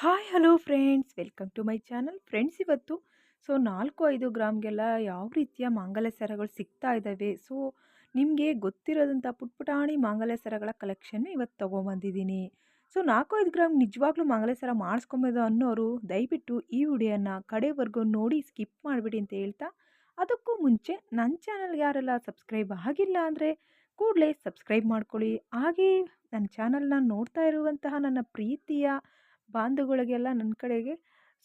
Hi, hello friends. Welcome to my channel. Friends, ಇವತ್ತು so ನಾಲ್ಕು ಐದು ಗ್ರಾಮ್ಗೆಲ್ಲ ಯಾವ ರೀತಿಯ ಮಾಂಗಲ್ಯ ಸರಗಳು ಸಿಗ್ತಾ ಇದ್ದಾವೆ? ಸೊ ನಿಮಗೆ ಗೊತ್ತಿರೋದಂಥ ಪುಟ್ಪುಟಾಣಿ ಮಾಂಗಲ್ಯ ಸರಗಳ ಕಲೆಕ್ಷನ್ ಇವತ್ತು ತೊಗೊಂಬಂದಿದ್ದೀನಿ ಸೊ ನಾಲ್ಕು ಐದು ಗ್ರಾಮ್ ನಿಜವಾಗ್ಲೂ ಮಾಂಗಲ್ಯ ಸರ ಮಾಡಿಸ್ಕೊಬೋದು ಅನ್ನೋರು ದಯವಿಟ್ಟು ಈ ವಿಡಿಯೋನ ಕಡೆವರೆಗೂ ನೋಡಿ ಸ್ಕಿಪ್ ಮಾಡಿಬಿಡಿ ಅಂತ ಹೇಳ್ತಾ, ಅದಕ್ಕೂ ಮುಂಚೆ ನನ್ನ ಚಾನಲ್ಗೆ ಯಾರೆಲ್ಲ ಸಬ್ಸ್ಕ್ರೈಬ್ ಆಗಿಲ್ಲ ಅಂದರೆ ಕೂಡಲೇ ಸಬ್ಸ್ಕ್ರೈಬ್ ಮಾಡ್ಕೊಳ್ಳಿ. ಹಾಗೆ ನನ್ನ ಚಾನಲ್ನ ನೋಡ್ತಾ ಇರುವಂತಹ ನನ್ನ ಪ್ರೀತಿಯ ಬಾಂಧುಗಳಿಗೆಲ್ಲ ನನ್ನ ಕಡೆಗೆ.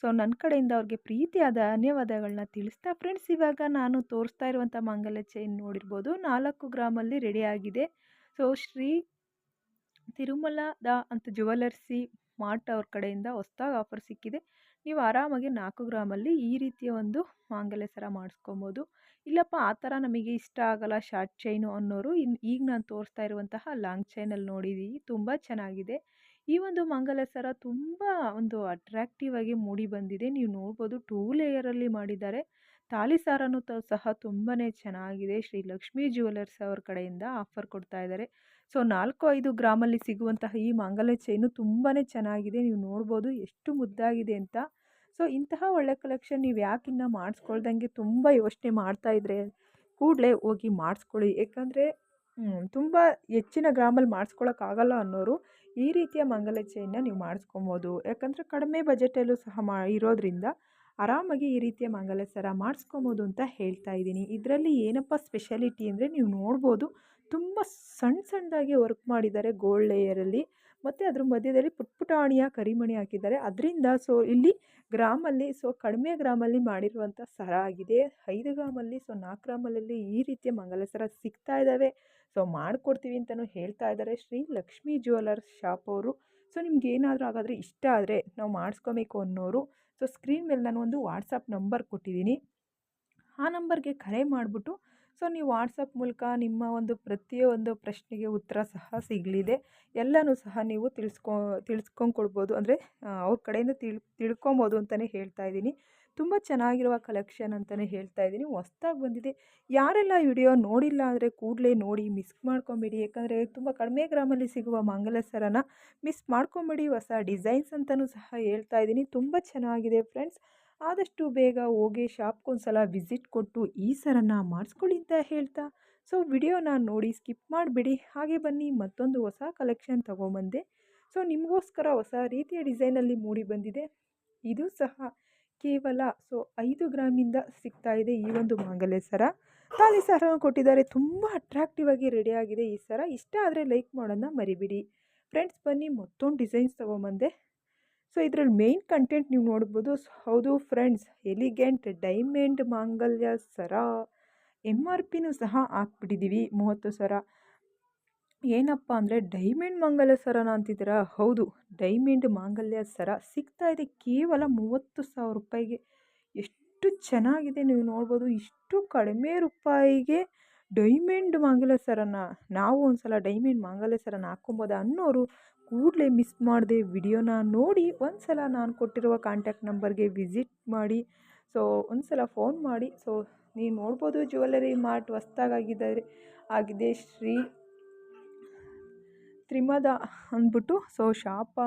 ಸೊ ನನ್ನ ಕಡೆಯಿಂದ ಅವ್ರಿಗೆ ಪ್ರೀತಿಯಾದ ಧನ್ಯವಾದಗಳನ್ನ ತಿಳಿಸ್ತಾ ಫ್ರೆಂಡ್ಸ್, ಇವಾಗ ನಾನು ತೋರಿಸ್ತಾ ಇರುವಂಥ ಮಾಂಗಲ್ಯ ಚೈನ್ ನೋಡಿರ್ಬೋದು. ನಾಲ್ಕು ಗ್ರಾಮಲ್ಲಿ ರೆಡಿಯಾಗಿದೆ. ಸೊ, ಶ್ರೀ ತಿರುಮಲದ ಅಂತ ಜುವೆಲರ್ಸಿ ಮಾರ್ಟ್ ಅವ್ರ ಕಡೆಯಿಂದ ಹೊಸ್ದಾಗಿ ಆಫರ್ ಸಿಕ್ಕಿದೆ. ನೀವು ಆರಾಮಾಗಿ ನಾಲ್ಕು ಗ್ರಾಮಲ್ಲಿ ಈ ರೀತಿಯ ಒಂದು ಮಾಂಗಲ್ಯ ಸರ ಮಾಡಿಸ್ಕೊಬೋದು. ಇಲ್ಲಪ್ಪ, ಆ ಥರ ನಮಗೆ ಇಷ್ಟ ಆಗಲ್ಲ ಶಾರ್ಟ್ ಚೈನು ಅನ್ನೋರು. ಈಗ ನಾನು ತೋರಿಸ್ತಾ ಇರುವಂತಹ ಲಾಂಗ್ ಚೈನಲ್ಲಿ ನೋಡಿದ್ದೀವಿ ತುಂಬ ಚೆನ್ನಾಗಿದೆ. ಈ ಒಂದು ಮಾಂಗಲ್ಯ ಸರ ತುಂಬ ಒಂದು ಅಟ್ರಾಕ್ಟಿವ್ ಆಗಿ ಮೂಡಿ ಬಂದಿದೆ. ನೀವು ನೋಡ್ಬೋದು ಟೂ ಲೇಯರಲ್ಲಿ ಮಾಡಿದ್ದಾರೆ. ತಾಲಿ ಸಾರನೂ ಸಹ ತುಂಬಾ ಚೆನ್ನಾಗಿದೆ. ಶ್ರೀ ಲಕ್ಷ್ಮೀ ಜ್ಯುವೆಲರ್ಸ್ ಅವ್ರ ಕಡೆಯಿಂದ ಆಫರ್ ಕೊಡ್ತಾ ಇದ್ದಾರೆ. ಸೊ ನಾಲ್ಕು ಐದು ಗ್ರಾಮಲ್ಲಿ ಸಿಗುವಂತಹ ಈ ಮಾಂಗಲ್ಯ ಚೈನು ತುಂಬಾ ಚೆನ್ನಾಗಿದೆ. ನೀವು ನೋಡ್ಬೋದು ಎಷ್ಟು ಮುದ್ದಾಗಿದೆ ಅಂತ. ಸೊ ಇಂತಹ ಒಳ್ಳೆ ಕಲೆಕ್ಷನ್ ನೀವು ಯಾಕಿನ್ನ ಮಾಡಿಸ್ಕೊಳ್ದಂಗೆ ತುಂಬ ಯೋಚನೆ ಮಾಡ್ತಾಯಿದ್ರೆ ಕೂಡಲೇ ಹೋಗಿ ಮಾಡಿಸ್ಕೊಳ್ಳಿ. ಯಾಕಂದರೆ ತುಂಬ ಹೆಚ್ಚಿನ ಗ್ರಾಮಲ್ಲಿ ಮಾಡಿಸ್ಕೊಳಕ್ಕಾಗಲ್ಲ ಅನ್ನೋರು ಈ ರೀತಿಯ ಮಂಗಲ ಚೈನ್ನ ನೀವು ಮಾಡಿಸ್ಕೊಬೋದು. ಯಾಕಂದರೆ ಕಡಿಮೆ ಬಜೆಟಲ್ಲೂ ಸಹ ಮಾ, ಇರೋದ್ರಿಂದ ಆರಾಮಾಗಿ ಈ ರೀತಿಯ ಮಂಗಲ ಸರ ಮಾಡಿಸ್ಕೊಬೋದು ಅಂತ ಹೇಳ್ತಾ ಇದ್ದೀನಿ. ಇದರಲ್ಲಿ ಏನಪ್ಪ ಸ್ಪೆಷಾಲಿಟಿ ಅಂದರೆ ನೀವು ನೋಡ್ಬೋದು, ತುಂಬ ಸಣ್ಣ ಸಣ್ಣದಾಗಿ ವರ್ಕ್ ಮಾಡಿದ್ದಾರೆ ಗೋಲ್ಡ್ ಲೇಯರಲ್ಲಿ. ಮತ್ತು ಅದ್ರ ಮಧ್ಯದಲ್ಲಿ ಪುಟ್ಪುಟಾಣಿಯ ಕರಿಮಣಿ ಹಾಕಿದ್ದಾರೆ. ಅದರಿಂದ ಸೊ ಇಲ್ಲಿ ಗ್ರಾಮಲ್ಲಿ ಸೊ ಕಡಿಮೆ ಗ್ರಾಮಲ್ಲಿ ಮಾಡಿರುವಂಥ ಸರ ಆಗಿದೆ. ಐದು ಗ್ರಾಮಲ್ಲಿ ಸೊ ನಾಲ್ಕು ಗ್ರಾಮಲ್ಲಿ ಈ ರೀತಿಯ ಮಂಗಲ ಸರ ಸಿಗ್ತಾ ಇದ್ದಾವೆ. ಸೊ ಮಾಡಿಕೊಡ್ತೀವಿ ಅಂತಲೂ ಹೇಳ್ತಾ ಇದ್ದಾರೆ. ಶ್ರೀ ಲಕ್ಷ್ಮೀ ಜ್ಯುವೆಲರ್ಸ್ ಶಾಪ್ ಅವರು. ಸೊ ನಿಮ್ಗೆ ಏನಾದರೂ ಹಾಗಾದರೆ ಇಷ್ಟ ಆದರೆ ನಾವು ಮಾಡಿಸ್ಕೊಬೇಕು ಅನ್ನೋರು, ಸೊ ಸ್ಕ್ರೀನ್ ಮೇಲೆ ನಾನು ಒಂದು ವಾಟ್ಸಪ್ ನಂಬರ್ ಕೊಟ್ಟಿದ್ದೀನಿ. ಆ ನಂಬರ್ಗೆ ಕರೆ ಮಾಡಿಬಿಟ್ಟು ಸೊ, ನೀವು ವಾಟ್ಸಪ್ ಮೂಲಕ ನಿಮ್ಮ ಒಂದು ಪ್ರತಿಯೊಂದು ಪ್ರಶ್ನೆಗೆ ಉತ್ತರ ಸಹ ಸಿಗಲಿದೆ. ಎಲ್ಲನೂ ಸಹ ನೀವು ತಿಳಿಸ್ಕೊ ತಿಳಿಸ್ಕೊಂಡು ಕೊಡ್ಬೋದು ಅಂದರೆ ಅವ್ರ ಕಡೆಯಿಂದ ತಿಳಿ, ತಿಳ್ಕೊಬೋದು ಅಂತಲೇ ಹೇಳ್ತಾ ಇದ್ದೀನಿ. ತುಂಬ ಚೆನ್ನಾಗಿರುವ ಕಲೆಕ್ಷನ್ ಅಂತಲೇ ಹೇಳ್ತಾ ಇದ್ದೀನಿ. ಹೊಸ್ದಾಗಿ ಬಂದಿದೆ. ಯಾರೆಲ್ಲ ವಿಡಿಯೋ ನೋಡಿಲ್ಲ ಅಂದರೆ ಕೂಡಲೇ ನೋಡಿ, ಮಿಸ್ ಮಾಡ್ಕೊಬೇಡಿ. ಯಾಕಂದರೆ, ತುಂಬ ಕಡಿಮೆ ಗ್ರಾಮಲ್ಲಿ ಸಿಗುವ ಮಂಗಲ ಸರನ ಮಿಸ್ ಮಾಡ್ಕೊಬೇಡಿ. ಹೊಸ ಡಿಸೈನ್ಸ್ ಅಂತಲೂ ಸಹ ಹೇಳ್ತಾ ಇದ್ದೀನಿ. ತುಂಬ ಚೆನ್ನಾಗಿದೆ ಫ್ರೆಂಡ್ಸ್. ಆದಷ್ಟು ಬೇಗ ಹೋಗಿ ಶಾಪ್ಗೊಂದ್ಸಲ ವಿಸಿಟ್ ಕೊಟ್ಟು ಈ ಸರನ ಮಾಡಿಸ್ಕೊಳ್ಳಿ ಅಂತ ಹೇಳ್ತಾ. ಸೊ, ವಿಡಿಯೋನ ನೋಡಿ ಸ್ಕಿಪ್ ಮಾಡಿಬಿಡಿ. ಹಾಗೆ ಬನ್ನಿ, ಮತ್ತೊಂದು ಹೊಸ ಕಲೆಕ್ಷನ್ ತೊಗೊಂಬಂದೆ. ಸೊ, ನಿಮಗೋಸ್ಕರ ಹೊಸ ರೀತಿಯ ಡಿಸೈನಲ್ಲಿ ಮೂಡಿ ಬಂದಿದೆ. ಇದು ಸಹ ಕೇವಲ, ಸೊ, ಐದು ಗ್ರಾಮಿಂದ ಸಿಗ್ತಾ ಇದೆ ಈ ಒಂದು ಮಾಂಗಲ್ಯ ಸರ. ತಾಲಿ ಸರ ಕೊಟ್ಟಿದ್ದಾರೆ. ತುಂಬ ಅಟ್ರಾಕ್ಟಿವ್ ಆಗಿ ರೆಡಿಯಾಗಿದೆ ಈ ಸರ. ಇಷ್ಟ ಆದರೆ ಲೈಕ್ ಮಾಡೋದನ್ನ ಮರಿಬಿಡಿ. ಫ್ರೆಂಡ್ಸ್ ಬನ್ನಿ, ಮತ್ತೊಂದು ಡಿಸೈನ್ಸ್ ತೊಗೊಂಬಂದೆ. ಸೊ ಇದರಲ್ಲಿ ಮೇನ್ ಕಂಟೆಂಟ್ ನೀವು ನೋಡ್ಬೋದು. ಹೌದು ಫ್ರೆಂಡ್ಸ್ ಎಲಿಗೆಂಟ್ ಡೈಮಂಡ್ ಮಾಂಗಲ್ಯ, ಸರ ಎಂ ಆರ್ ಪಿನೂ ಸಹ ಹಾಕ್ಬಿಟ್ಟಿದ್ದೀವಿ ಮೂವತ್ತು ಸರ. ಏನಪ್ಪ ಅಂದರೆ ಡೈಮಂಡ್ ಮಾಂಗಲ್ಯ, ಸರನ ಅಂತಿದ್ದೀರಾ? ಹೌದು ಡೈಮಂಡ್ ಮಾಂಗಲ್ಯ, ಸರ ಸಿಗ್ತಾ ಇದೆ ಕೇವಲ ಮೂವತ್ತು ಸಾವಿರ ರೂಪಾಯಿಗೆ. ಎಷ್ಟು ಚೆನ್ನಾಗಿದೆ ನೀವು ನೋಡ್ಬೋದು. ಇಷ್ಟು ಕಡಿಮೆ ರೂಪಾಯಿಗೆ ಡೈಮಂಡ್ ಮಾಂಗಲ್ಯ, ಸರನ. ನಾವು ಒಂದು ಸಲ ಡೈಮಂಡ್ ಮಾಂಗಲ್ಯ, ಸರನ ಹಾಕ್ಕೊಬೋದಾ ಅನ್ನೋರು ಕೂಡಲೇ ಮಿಸ್ ಮಾಡದೆ ವಿಡಿಯೋನ ನೋಡಿ ಒಂದು ಸಲ ನಾನು ಕೊಟ್ಟಿರುವ ಕಾಂಟ್ಯಾಕ್ಟ್ ನಂಬರ್ಗೆ ವಿಸಿಟ್ ಮಾಡಿ. ಸೊ ಒಂದು ಸಲ ಫೋನ್ ಮಾಡಿ. ಸೊ ನೀವು ನೋಡ್ಬೋದು ಜ್ಯುವೆಲ್ಲರಿ ಮಾರ್ಟ್ ಹೊಸ್ದಾಗಿದ್ದಾರೆ ಆಗಿದೆ ಶ್ರೀ ತ್ರಿಮದ ಅಂದ್ಬಿಟ್ಟು. ಸೊ ಶಾಪ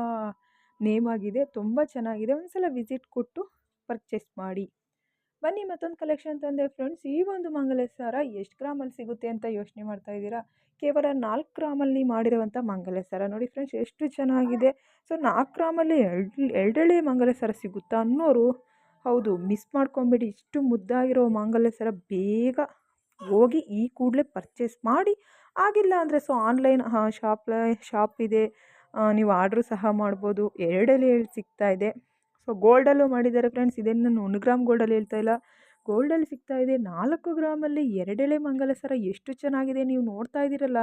ನೇಮ್ ಆಗಿದೆ. ತುಂಬ ಚೆನ್ನಾಗಿದೆ. ಒಂದು ಸಲ ವಿಸಿಟ್ ಕೊಟ್ಟು ಪರ್ಚೇಸ್ ಮಾಡಿ. ಬನ್ನಿ ಮತ್ತೊಂದು ಕಲೆಕ್ಷನ್ ತಂದೆ ಫ್ರೆಂಡ್ಸ್ ಈ ಒಂದು ಮಂಗಲ್ಯ ಎಷ್ಟು ಗ್ರಾಮಲ್ಲಿ ಸಿಗುತ್ತೆ ಅಂತ ಯೋಚನೆ ಮಾಡ್ತಾ ಇದ್ದೀರಾ? ಕೇವಲ ನಾಲ್ಕು ಗ್ರಾಮಲ್ಲಿ ಮಾಡಿರುವಂಥ ಮಂಗಲ್ಯ ನೋಡಿ ಫ್ರೆಂಡ್ಸ್ ಎಷ್ಟು ಚೆನ್ನಾಗಿದೆ. ಸೊ ನಾಲ್ಕು ಗ್ರಾಮಲ್ಲಿ ಎರಡು ಎರಡೆಳೆ ಮಂಗಲ್ಯ ಸಿಗುತ್ತಾ ಅನ್ನೋರು? ಹೌದು ಮಿಸ್ ಮಾಡ್ಕೊಂಬಿಡಿ. ಇಷ್ಟು ಮುದ್ದಾಗಿರೋ ಮಾಂಗಲ್ಯ ಸರ ಬೇಗ ಹೋಗಿ ಈ ಕೂಡಲೇ ಪರ್ಚೇಸ್ ಮಾಡಿ. ಆಗಿಲ್ಲ ಅಂದರೆ ಸೊ ಆನ್ಲೈನ್ ಶಾಪ್ ಶಾಪ್ ಇದೆ. ನೀವು ಆರ್ಡ್ರು ಸಹ ಮಾಡ್ಬೋದು. ಎರಡೆಲೆ ಸಿಗ್ತಾ ಇದೆ. ಸೊ ಗೋಲ್ಡಲ್ಲೂ ಮಾಡಿದ್ದಾರೆ ಫ್ರೆಂಡ್ಸ್ ಇದೇನು ನಾನು ಒಂದು ಗ್ರಾಮ್ ಗೋಲ್ಡಲ್ಲಿ ಹೇಳ್ತಾ ಇಲ್ಲ. ಗೋಲ್ಡಲ್ಲಿ ಸಿಗ್ತಾ ಇದೆ ನಾಲ್ಕು ಗ್ರಾಮಲ್ಲಿ ಎರಡೆಳೆ ಮಂಗಲ ಸರ ಎಷ್ಟು ಚೆನ್ನಾಗಿದೆ ನೀವು ನೋಡ್ತಾ ಇದ್ದೀರಲ್ಲ.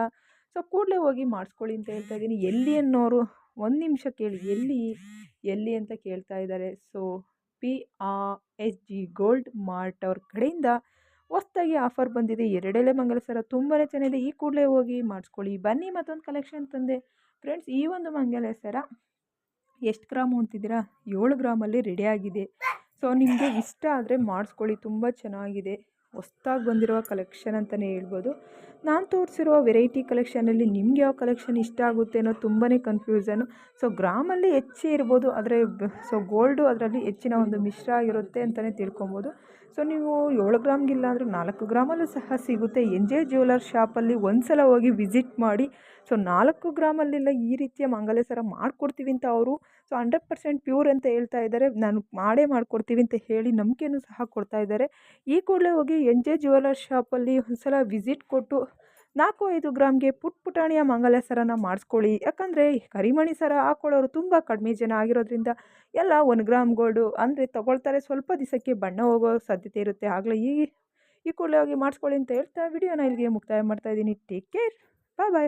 ಸೊ ಕೂಡಲೇ ಹೋಗಿ ಮಾಡಿಸ್ಕೊಳ್ಳಿ ಅಂತ ಹೇಳ್ತಾ ಇದ್ದೀನಿ. ಎಲ್ಲಿ ಅನ್ನೋರು ಒಂದು ನಿಮಿಷ ಕೇಳಿ. ಎಲ್ಲಿ ಎಲ್ಲಿ ಅಂತ ಕೇಳ್ತಾ ಇದ್ದಾರೆ. So P A S G gold mart ಅವ್ರ ಕಡೆಯಿಂದ ಹೊಸ್ದಾಗಿ ಆಫರ್ ಬಂದಿದೆ. ಎರಡೆಲೆ ಮಂಗಲ ಸರ ತುಂಬಾ ಚೆನ್ನಾಗಿದೆ. ಈ ಕೂಡಲೇ ಹೋಗಿ ಮಾಡಿಸ್ಕೊಳ್ಳಿ. ಬನ್ನಿ ಮತ್ತೊಂದು ಕಲೆಕ್ಷನ್ ತಂದೆ. ಫ್ರೆಂಡ್ಸ್ ಈ ಒಂದು ಮಂಗಲ ಸರ ಎಷ್ಟು ಗ್ರಾಮ್ ಅಂತಿದ್ದೀರಾ ಏಳು ಗ್ರಾಮಲ್ಲಿ ರೆಡಿಯಾಗಿದೆ ಸೊ ನಿಮಗೆ ಇಷ್ಟ ಆದರೆ ಮಾಡಿಸ್ಕೊಳ್ಳಿ. ತುಂಬ ಚೆನ್ನಾಗಿದೆ. ಹೊಸ್ದಾಗಿ ಬಂದಿರುವ ಕಲೆಕ್ಷನ್ ಅಂತಲೇ ಹೇಳ್ಬೋದು. ನಾನು ತೋರಿಸಿರೋ ವೆರೈಟಿ ಕಲೆಕ್ಷನಲ್ಲಿ ನಿಮ್ಗೆ ಯಾವ ಕಲೆಕ್ಷನ್ ಇಷ್ಟ ಆಗುತ್ತೆ ಅನ್ನೋದು ತುಂಬಾ ಕನ್ಫ್ಯೂಸನ್ನು ಸೊ ಗ್ರಾಮಲ್ಲಿ ಹೆಚ್ಚೇ ಇರ್ಬೋದು. ಆದರೆ ಸೊ ಗೋಲ್ಡು ಅದರಲ್ಲಿ ಹೆಚ್ಚಿನ ಒಂದು ಮಿಶ್ರ ಆಗಿರುತ್ತೆ ಅಂತಲೇ ತಿಳ್ಕೊಬೋದು. ಸೊ ನೀವು ಏಳು ಗ್ರಾಮ್ಗಿಲ್ಲ ಅಂದರೂ ನಾಲ್ಕು ಗ್ರಾಮಲ್ಲೂ ಸಹ ಸಿಗುತ್ತೆ. ಎನ್ ಜೆ ಜ್ಯುವೆಲರ್ ಶಾಪಲ್ಲಿ ಒಂದು ಸಲ ಹೋಗಿ ವಿಸಿಟ್ ಮಾಡಿ. ಸೊ ನಾಲ್ಕು ಗ್ರಾಮಲ್ಲೆಲ್ಲ ಈ ರೀತಿಯ ಮಾಂಗಲ್ಯ ಸರ ಮಾಡಿಕೊಡ್ತೀವಿ ಅಂತ ಅವರು. ಸೊ ಹಂಡ್ರೆಡ್ ಪರ್ಸೆಂಟ್ ಪ್ಯೂರ್ ಅಂತ ಹೇಳ್ತಾ ಇದ್ದಾರೆ. ನಾನು ಮಾಡೇ ಮಾಡಿಕೊಡ್ತೀವಿ ಅಂತ ಹೇಳಿ ನಂಬಿಕೆನೂ ಸಹ ಕೊಡ್ತಾ ಇದ್ದಾರೆ. ಈ ಕೂಡಲೇ ಹೋಗಿ ಎನ್ ಜೆ ಜ್ಯುವೆಲರ್ ಶಾಪಲ್ಲಿ ಒಂದು ಸಲ ವಿಸಿಟ್ ಕೊಟ್ಟು ನಾಲ್ಕು ಐದು ಗ್ರಾಮ್ಗೆ ಪುಟ್ ಪುಟಾಣಿಯ ಮಂಗಲ ಸರನ ಮಾಡಿಸ್ಕೊಳ್ಳಿ. ಯಾಕಂದರೆ ಕರಿಮಣಿ ಸರ ಹಾಕೊಳ್ಳೋರು ತುಂಬ ಕಡಿಮೆ ಜನ ಆಗಿರೋದ್ರಿಂದ ಎಲ್ಲ ಒಂದು ಗ್ರಾಮ್ ಗೋಲ್ಡು ಅಂದರೆ ತೊಗೊಳ್ತಾರೆ. ಸ್ವಲ್ಪ ದಿವಸಕ್ಕೆ ಬಣ್ಣ ಹೋಗೋ ಸಾಧ್ಯತೆ ಇರುತ್ತೆ. ಆಗಲೇ ಈ ಈ ಕೂಡಲೇ ಹೋಗಿ ಮಾಡಿಸ್ಕೊಳ್ಳಿ ಅಂತ ಹೇಳ್ತಾ ವಿಡಿಯೋನ ಇಲ್ಲಿಗೆ ಮುಕ್ತಾಯ ಮಾಡ್ತಾಯಿದ್ದೀನಿ ಟೇಕ್ ಕೇರ್ ಬಾಯ್ ಬಾಯ್